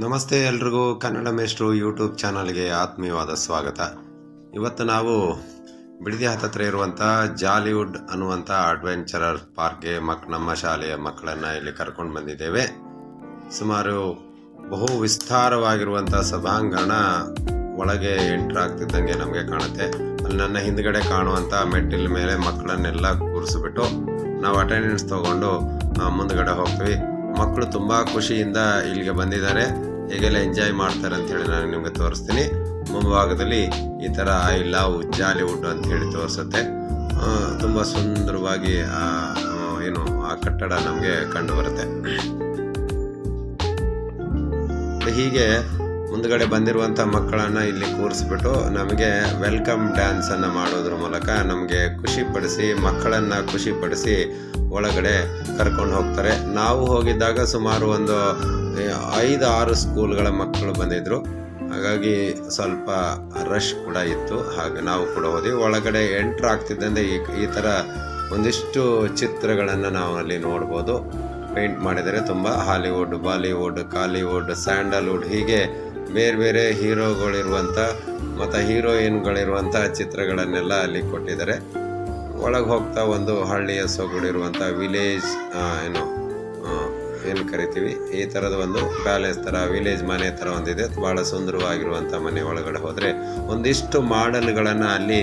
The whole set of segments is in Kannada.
ನಮಸ್ತೆ ಎಲ್ರಿಗೂ ಕನ್ನಡ ಮೇಷ್ಟ್ರು ಯೂಟ್ಯೂಬ್ ಚಾನಲ್ಗೆ ಆತ್ಮೀಯವಾದ ಸ್ವಾಗತ. ಇವತ್ತು ನಾವು ಬಿಡದಿ ಹತ್ತತ್ರ ಇರುವಂಥ ಜಾಲಿವುಡ್ ಅನ್ನುವಂಥ ಅಡ್ವೆಂಚರರ್ ಪಾರ್ಕ್ಗೆ ಮಕ್, ನಮ್ಮ ಶಾಲೆಯ ಮಕ್ಕಳನ್ನು ಇಲ್ಲಿ ಕರ್ಕೊಂಡು ಬಂದಿದ್ದೇವೆ. ಸುಮಾರು ಬಹು ವಿಸ್ತಾರವಾಗಿರುವಂಥ ಸಭಾಂಗಣ ಒಳಗೆ ಎಂಟ್ರ್ ಆಗ್ತಿದ್ದಂಗೆ ನಮಗೆ ಕಾಣುತ್ತೆ. ಅಲ್ಲಿ ನನ್ನ ಹಿಂದ್ಗಡೆ ಕಾಣುವಂಥ ಮೆಟ್ಟಿಲ ಮೇಲೆ ಮಕ್ಕಳನ್ನೆಲ್ಲ ಕೂರಿಸ್ಬಿಟ್ಟು ನಾವು ಅಟೆಂಡೆನ್ಸ್ ತಗೊಂಡು ಮುಂದ್ಗಡೆ ಹೋಗ್ತೀವಿ. ಮಕ್ಕಳು ತುಂಬ ಖುಷಿಯಿಂದ ಇಲ್ಲಿಗೆ ಬಂದಿದ್ದಾರೆ. ಹೇಗೆಲ್ಲ ಎಂಜಾಯ್ ಮಾಡ್ತಾರೆ ಅಂತ ಹೇಳಿ ನಾನು ನಿಮಗೆ ತೋರಿಸ್ತೀನಿ. ಮುಂಭಾಗದಲ್ಲಿ ಈ ಥರ ಐ ಲವ್ ಜಾಲಿವುಡ್ ಅಂತ ಹೇಳಿ ತೋರಿಸುತ್ತೆ. ತುಂಬ ಸುಂದರವಾಗಿ ಆ, ಏನು ಆ ಕಟ್ಟಡ ನಮಗೆ ಕಂಡು ಬರುತ್ತೆ. ಹೀಗೆ ಮುಂದ್ಗಡೆ ಬಂದಿರುವಂಥ ಮಕ್ಕಳನ್ನ ಇಲ್ಲಿ ಕೂರಿಸ್ಬಿಟ್ಟು ನಮಗೆ ವೆಲ್ಕಮ್ ಡ್ಯಾನ್ಸ್ ಅನ್ನ ಮಾಡೋದ್ರ ಮೂಲಕ ನಮಗೆ ಖುಷಿಪಡಿಸಿ ಮಕ್ಕಳನ್ನ ಖುಷಿಪಡಿಸಿ ಒಳಗಡೆ ಕರ್ಕೊಂಡು ಹೋಗ್ತಾರೆ. ನಾವು ಹೋಗಿದ್ದಾಗ ಸುಮಾರು ಒಂದು ಐದು, ಆರು ಸ್ಕೂಲ್ಗಳ ಮಕ್ಕಳು ಬಂದಿದ್ರು. ಹಾಗಾಗಿ ಸ್ವಲ್ಪ ರಶ್ ಕೂಡ ಇತ್ತು. ಹಾಗೆ ನಾವು ಕೂಡ ಹೋದ್ವಿ. ಒಳಗಡೆ ಎಂಟ್ರ್ ಆಗ್ತಿದ್ದಂತೆ ಈ ಈ ಥರ ಒಂದಿಷ್ಟು ಚಿತ್ರಗಳನ್ನು ನಾವು ಅಲ್ಲಿ ನೋಡ್ಬೋದು. ಪೇಂಟ್ ಮಾಡಿದರೆ ತುಂಬ ಹಾಲಿವುಡ್ ಬಾಲಿವುಡ್ ಕಾಲಿವುಡ್ ಸ್ಯಾಂಡಲ್ವುಡ್ ಹೀಗೆ ಬೇರೆ ಬೇರೆ ಹೀರೋಗಳಿರುವಂಥ ಮತ್ತು ಹೀರೋಯಿನ್ಗಳಿರುವಂಥ ಚಿತ್ರಗಳನ್ನೆಲ್ಲ ಅಲ್ಲಿ ಕೊಟ್ಟಿದ್ದಾರೆ. ಒಳಗೆ ಹೋಗ್ತಾ ಒಂದು ಹಳ್ಳಿಯ ಸೊಗಡಿರುವಂಥ ವಿಲೇಜ್ ಏನು ಏನು ಕರಿತೀವಿ? ಈ ಥರದ ಒಂದು ಪ್ಯಾಲೇಸ್ ಥರ ವಿಲೇಜ್ ಮನೆ ಥರ ಒಂದಿದೆ. ಭಾಳ ಸುಂದರವಾಗಿರುವಂಥ ಮನೆ ಒಳಗಡೆ ಹೋದರೆ ಒಂದಿಷ್ಟು ಮಾಡಲ್ಗಳನ್ನು ಅಲ್ಲಿ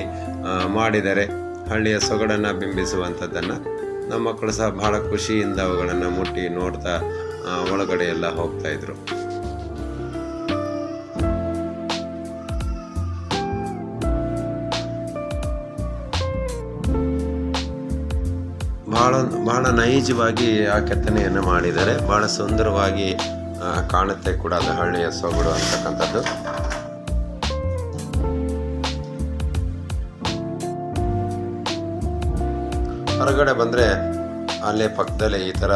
ಮಾಡಿದ್ದಾರೆ ಹಳ್ಳಿಯ ಸೊಗಡನ್ನು ಬಿಂಬಿಸುವಂಥದ್ದನ್ನು ನಮ್ಮ ಮಕ್ಕಳು ಸಹ ಭಾಳ ಖುಷಿಯಿಂದ ಅವುಗಳನ್ನು ಮುಟ್ಟಿ ನೋಡ್ತಾ ಒಳಗಡೆ ಎಲ್ಲ ಹೋಗ್ತಾ ಬಹಳ ಬಹಳ ನೈಜವಾಗಿ ಆ ಕೆತ್ತನೆಯನ್ನು ಮಾಡಿದ್ದಾರೆ. ಬಹಳ ಸುಂದರವಾಗಿ ಕಾಣುತ್ತೆ ಕೂಡ ಅದು ಹಳ್ಳಿಯ ಸೊಗಡು ಅಂತಕ್ಕಂಥದ್ದು. ಹೊರಗಡೆ ಬಂದರೆ ಅಲ್ಲೇ ಪಕ್ಕದಲ್ಲೇ ಈ ಥರ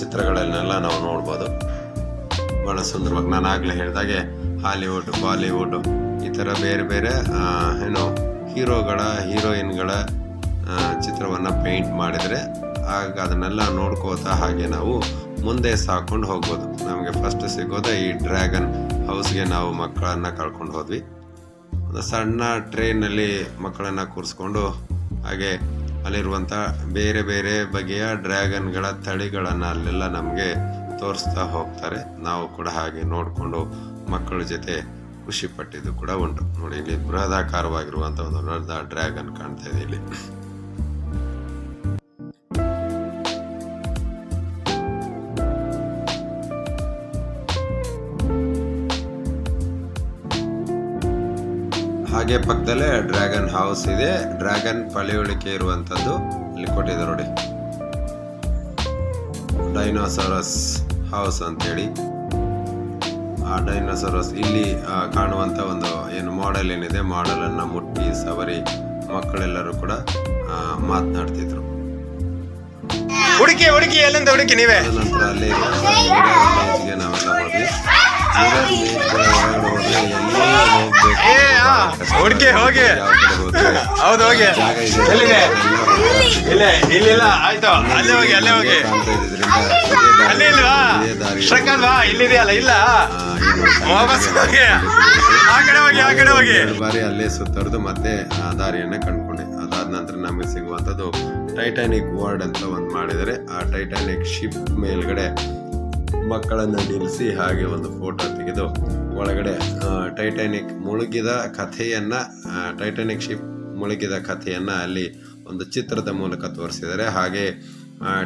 ಚಿತ್ರಗಳನ್ನೆಲ್ಲ ನಾವು ನೋಡ್ಬೋದು. ಬಹಳ ಸುಂದರವಾಗಿ ನಾನು ಆಗಲೇ ಹೇಳಿದಾಗೆ ಹಾಲಿವುಡ್, ಬಾಲಿವುಡ್ ಈ ಥರ ಬೇರೆ ಬೇರೆ ಏನು ಹೀರೋಗಳ, ಹೀರೋಯಿನ್ಗಳ ಚಿತ್ರವನ್ನು ಪೇಂಟ್ ಮಾಡಿದರೆ ಆಗ ಅದನ್ನೆಲ್ಲ ನೋಡ್ಕೋತಾ ಹಾಗೆ ನಾವು ಮುಂದೆ ಸಾಕೊಂಡು ಹೋಗ್ಬೋದು. ನಮಗೆ ಫಸ್ಟ್ ಸಿಗೋದೇ ಈ ಡ್ರ್ಯಾಗನ್ ಹೌಸ್ಗೆ ನಾವು ಮಕ್ಕಳನ್ನು ಕಳ್ಕೊಂಡು ಹೋದ್ವಿ. ಒಂದು ಸಣ್ಣ ಟ್ರೈನಲ್ಲಿ ಮಕ್ಕಳನ್ನು ಕೂರಿಸ್ಕೊಂಡು ಹಾಗೆ ಅಲ್ಲಿರುವಂಥ ಬೇರೆ ಬೇರೆ ಬಗೆಯ ಡ್ರ್ಯಾಗನ್ಗಳ ತಳಿಗಳನ್ನು ಅಲ್ಲೆಲ್ಲ ನಮಗೆ ತೋರಿಸ್ತಾ ಹೋಗ್ತಾರೆ. ನಾವು ಕೂಡ ಹಾಗೆ ನೋಡಿಕೊಂಡು ಮಕ್ಕಳ ಜೊತೆ ಖುಷಿ ಪಟ್ಟಿದ್ದು ಕೂಡ ಉಂಟು. ನೋಡಿ, ಇಲ್ಲಿ ಬೃಹದಾಕಾರವಾಗಿರುವಂಥ ಒಂದು ದೊಡ್ಡ ಡ್ರ್ಯಾಗನ್ ಕಾಣ್ತಾ ಇದೆ ಇಲ್ಲಿ. ಹಾಗೆ ಪಕ್ಕದಲ್ಲೇ ಡ್ರ್ಯಾಗನ್ ಹೌಸ್ ಇದೆ. ಡ್ರ್ಯಾಗನ್ ಪಳೆಯುಳಿಕೆ ಇರುವಂತದ್ದು ಇಲ್ಲಿ ಕೊಟ್ಟಿದೆ ನೋಡಿ. ಡೈನೋಸಾರಸ್ ಹೌಸ್ ಅಂತೇಳಿ. ಆ ಡೈನೋಸಾರಸ್ ಇಲ್ಲಿ ಕಾಣುವಂಥ ಕಾಣುವಂತ ಒಂದು ಏನು ಮಾಡೆಲ್ ಏನಿದೆ ಮಾಡೆಲನ್ನು ಅನ್ನ ಮುಟ್ಟಿ ಸವರಿ ಮಕ್ಕಳೆಲ್ಲರೂ ಕೂಡ ಮಾತನಾಡ್ತಿದ್ರು. ಹುಡುಕಿ ಹುಡುಕಿ ಎಲ್ಲಿಂದ ಹುಡುಕಿ ನೀವೇ? ನಂತರ ಅಲ್ಲಿ ನಾವೆಲ್ಲ ಹೋಗಿ ಎಲ್ಲ ನಾವೆಲ್ಲ ಹೋದ್ವಿ ಹುಡ್ಕಿ, ಹೋಗಿ. ಹೌದು ಹೋಗಿ. ಎಲ್ಲಿದೆ? ಇಲ್ಲ ಇಲ್ಲಿಲ್ಲ ಆಯ್ತು. ಅಲ್ಲೇ ಹೋಗಿ ಅಲ್ಲೇ ಹೋಗಿ. ಅಲ್ಲಿ ಇಲ್ವಾ? ದಾರಿ ಇಲ್ಲಿದೆಯಲ್ಲ ಇಲ್ಲ. ವಾಪಸ್ ಹೋಗಿ. ಆ ಕಡೆ ಹೋಗಿ ಆ ಕಡೆ ಹೋಗಿ. ಬಾರಿ ಅಲ್ಲೇ ಸುತ್ತರಿದು ಮತ್ತೆ ಆ ದಾರಿಯನ್ನ ಕಂಡ್ಕೊಂಡೆ. ಅದಾದ ನಂತರ ನಮಗೆ ಸಿಗುವಂಥದ್ದು ಟೈಟಾನಿಕ್ ವರ್ಡ್ ಅಂತ ಒಂದು ಮಾಡಿದರೆ ಆ ಟೈಟಾನಿಕ್ ಶಿಪ್ ಮೇಲ್ಗಡೆ ಮಕ್ಕಳನ್ನ ನಿಲ್ಲಿಸಿ ಹಾಗೆ ಒಂದು ಫೋಟೋ ತೆಗೆದು ಒಳಗಡೆ ಟೈಟಾನಿಕ್ ಮುಳುಗಿದ ಕಥೆಯನ್ನ ಟೈಟಾನಿಕ್ ಶಿಪ್ ಮುಳುಗಿದ ಕಥೆಯನ್ನ ಅಲ್ಲಿ ಒಂದು ಚಿತ್ರದ ಮೂಲಕ ತೋರಿಸಿದ್ದಾರೆ. ಹಾಗೆ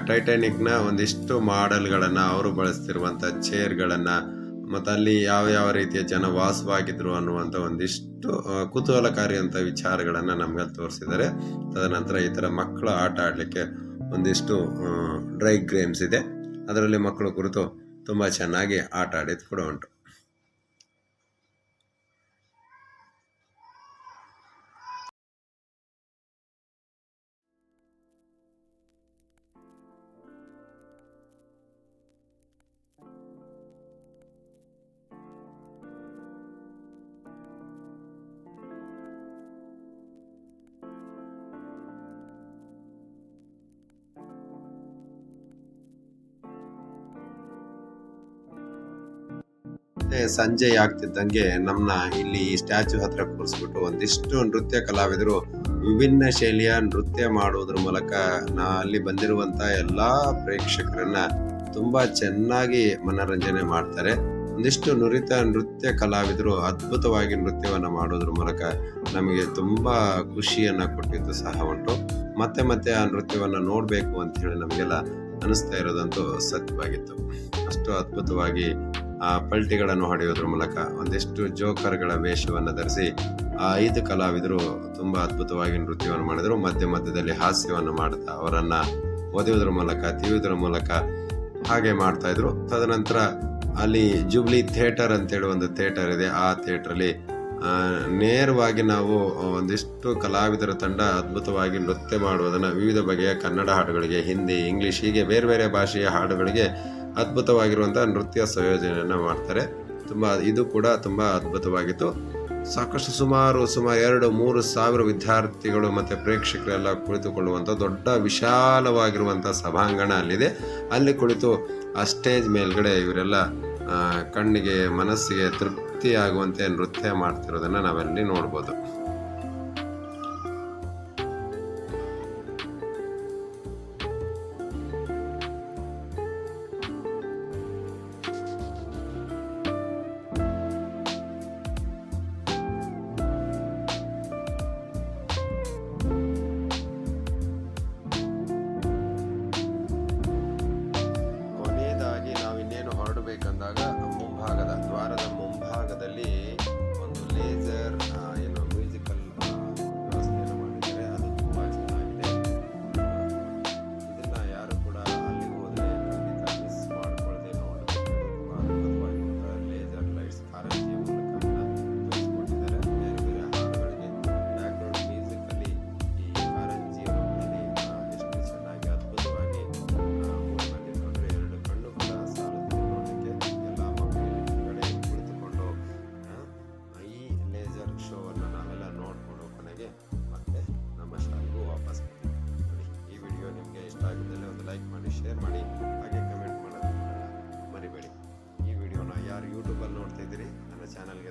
ಟೈಟಾನಿಕ್ನ ಒಂದಿಷ್ಟು ಮಾಡೆಲ್ಗಳನ್ನು ಅವರು ಬಳಸ್ತಿರುವಂಥ ಚೇರ್ಗಳನ್ನು ಮತ್ತು ಅಲ್ಲಿ ಯಾವ ಯಾವ ರೀತಿಯ ಜನ ವಾಸವಾಗಿದ್ರು ಅನ್ನುವಂಥ ಒಂದಿಷ್ಟು ಕುತೂಹಲಕಾರಿ ಅಂತ ವಿಚಾರಗಳನ್ನು ನಮಗೆ ತೋರಿಸಿದ್ದಾರೆ. ತದನಂತರ ಈ ಥರ ಮಕ್ಕಳು ಆಟ ಆಡಲಿಕ್ಕೆ ಒಂದಿಷ್ಟು ಡ್ರೈ ಗೇಮ್ಸ್ ಇದೆ. ಅದರಲ್ಲಿ ಮಕ್ಕಳು ಕುರಿತು ತುಂಬ ಚೆನ್ನಾಗಿ ಆಟ ಆಡಿದ್ದು ಕೂಡ ಉಂಟು. ಸಂಜೆ ಆಗ್ತಿದ್ದಂಗೆ ನಮ್ಮನ್ನ ಇಲ್ಲಿ ಸ್ಟ್ಯಾಚು ಹತ್ರ ಕೂರಿಸ್ಬಿಟ್ಟು ಒಂದಿಷ್ಟು ನೃತ್ಯ ಕಲಾವಿದರು ವಿಭಿನ್ನ ಶೈಲಿಯ ನೃತ್ಯ ಮಾಡೋದ್ರ ಮೂಲಕ ನಾ ಅಲ್ಲಿ ಬಂದಿರುವಂತ ಎಲ್ಲಾ ಪ್ರೇಕ್ಷಕರನ್ನ ತುಂಬಾ ಚೆನ್ನಾಗಿ ಮನರಂಜನೆ ಮಾಡ್ತಾರೆ. ಒಂದಿಷ್ಟು ನುರಿತ ನೃತ್ಯ ಕಲಾವಿದರು ಅದ್ಭುತವಾಗಿ ನೃತ್ಯವನ್ನು ಮಾಡೋದ್ರ ಮೂಲಕ ನಮಗೆ ತುಂಬ ಖುಷಿಯನ್ನ ಕೊಟ್ಟಿದ್ದು ಸಹ ಉಂಟು. ಮತ್ತೆ ಮತ್ತೆ ಆ ನೃತ್ಯವನ್ನು ನೋಡ್ಬೇಕು ಅಂತ ಹೇಳಿ ನಮಗೆಲ್ಲ ಅನಿಸ್ತಾ ಇರೋದಂತೂ ಸತ್ಯವಾಗಿತ್ತು. ಅಷ್ಟು ಅದ್ಭುತವಾಗಿ ಪಲ್ಟಿಗಳನ್ನು ಹೊಡೆಯೋದ್ರ ಮೂಲಕ ಒಂದಿಷ್ಟು ಜೋಕರ್ಗಳ ವೇಷವನ್ನು ಧರಿಸಿ ಆ ಐದು ಕಲಾವಿದರು ತುಂಬ ಅದ್ಭುತವಾಗಿ ನೃತ್ಯವನ್ನು ಮಾಡಿದರು. ಮಧ್ಯ ಮಧ್ಯದಲ್ಲಿ ಹಾಸ್ಯವನ್ನು ಮಾಡ್ತಾ ಅವರನ್ನು ಒದೆಯುವುದರ ಮೂಲಕ ತಿವಿಯುವುದರ ಮೂಲಕ ಹಾಗೆ ಮಾಡ್ತಾ ಇದ್ರು. ತದನಂತರ ಅಲ್ಲಿ ಜುಬ್ಲಿ ಥಿಯೇಟರ್ ಅಂತೇಳಿ ಒಂದು ಥಿಯೇಟರ್ ಇದೆ. ಆ ಥಿಯೇಟ್ರಲ್ಲಿ ನೇರವಾಗಿ ನಾವು ಒಂದಿಷ್ಟು ಕಲಾವಿದರ ತಂಡ ಅದ್ಭುತವಾಗಿ ನೃತ್ಯ ಮಾಡುವುದನ್ನು ವಿವಿಧ ಬಗೆಯ ಕನ್ನಡ ಹಾಡುಗಳಿಗೆ, ಹಿಂದಿ, ಇಂಗ್ಲಿಷ್, ಹೀಗೆ ಬೇರೆ ಬೇರೆ ಭಾಷೆಯ ಹಾಡುಗಳಿಗೆ ಅದ್ಭುತವಾಗಿರುವಂತಹ ನೃತ್ಯ ಸಂಯೋಜನೆಯನ್ನು ಮಾಡ್ತಾರೆ. ತುಂಬ ಇದು ಕೂಡ ತುಂಬ ಅದ್ಭುತವಾಗಿತ್ತು. ಸಾಕಷ್ಟು ಸುಮಾರು ಸುಮಾರು ಎರಡು ಮೂರು ಸಾವಿರ ವಿದ್ಯಾರ್ಥಿಗಳು ಮತ್ತು ಪ್ರೇಕ್ಷಕರೆಲ್ಲ ಕುಳಿತುಕೊಳ್ಳುವಂಥ ದೊಡ್ಡ ವಿಶಾಲವಾಗಿರುವಂಥ ಸಭಾಂಗಣ ಅಲ್ಲಿದೆ. ಅಲ್ಲಿ ಕುಳಿತು ಆ ಸ್ಟೇಜ್ ಮೇಲ್ಗಡೆ ಇವರೆಲ್ಲ ಕಣ್ಣಿಗೆ ಮನಸ್ಸಿಗೆ ತೃಪ್ತಿಯಾಗುವಂತೆ ನೃತ್ಯ ಮಾಡ್ತಿರೋದನ್ನು ನಾವಲ್ಲಿ ನೋಡ್ಬೋದು.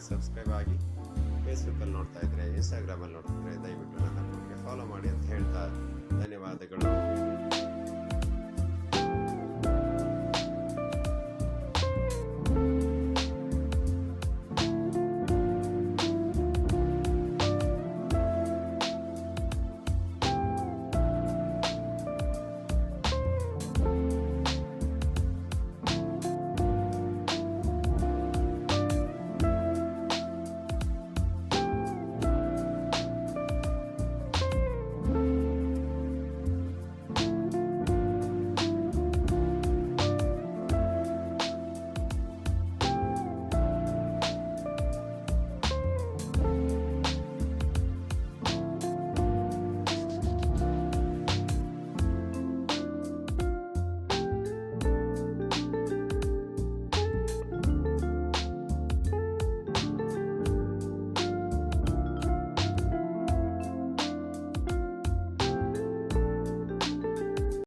ಸಬ್ಸ್ಕ್ರೈಬ್ ಆಗಿ ಫೇಸ್ಬುಕ್ಕಲ್ಲಿ ನೋಡ್ತಾ ಇದ್ರೆ ಇನ್ಸ್ಟಾಗ್ರಾಮಲ್ಲಿ ನೋಡ್ತಿದ್ರೆ ದಯವಿಟ್ಟು ನನ್ನ ಫಾಲೋ ಮಾಡಿ ಅಂತ ಹೇಳ್ತಾ ಧನ್ಯವಾದಗಳು.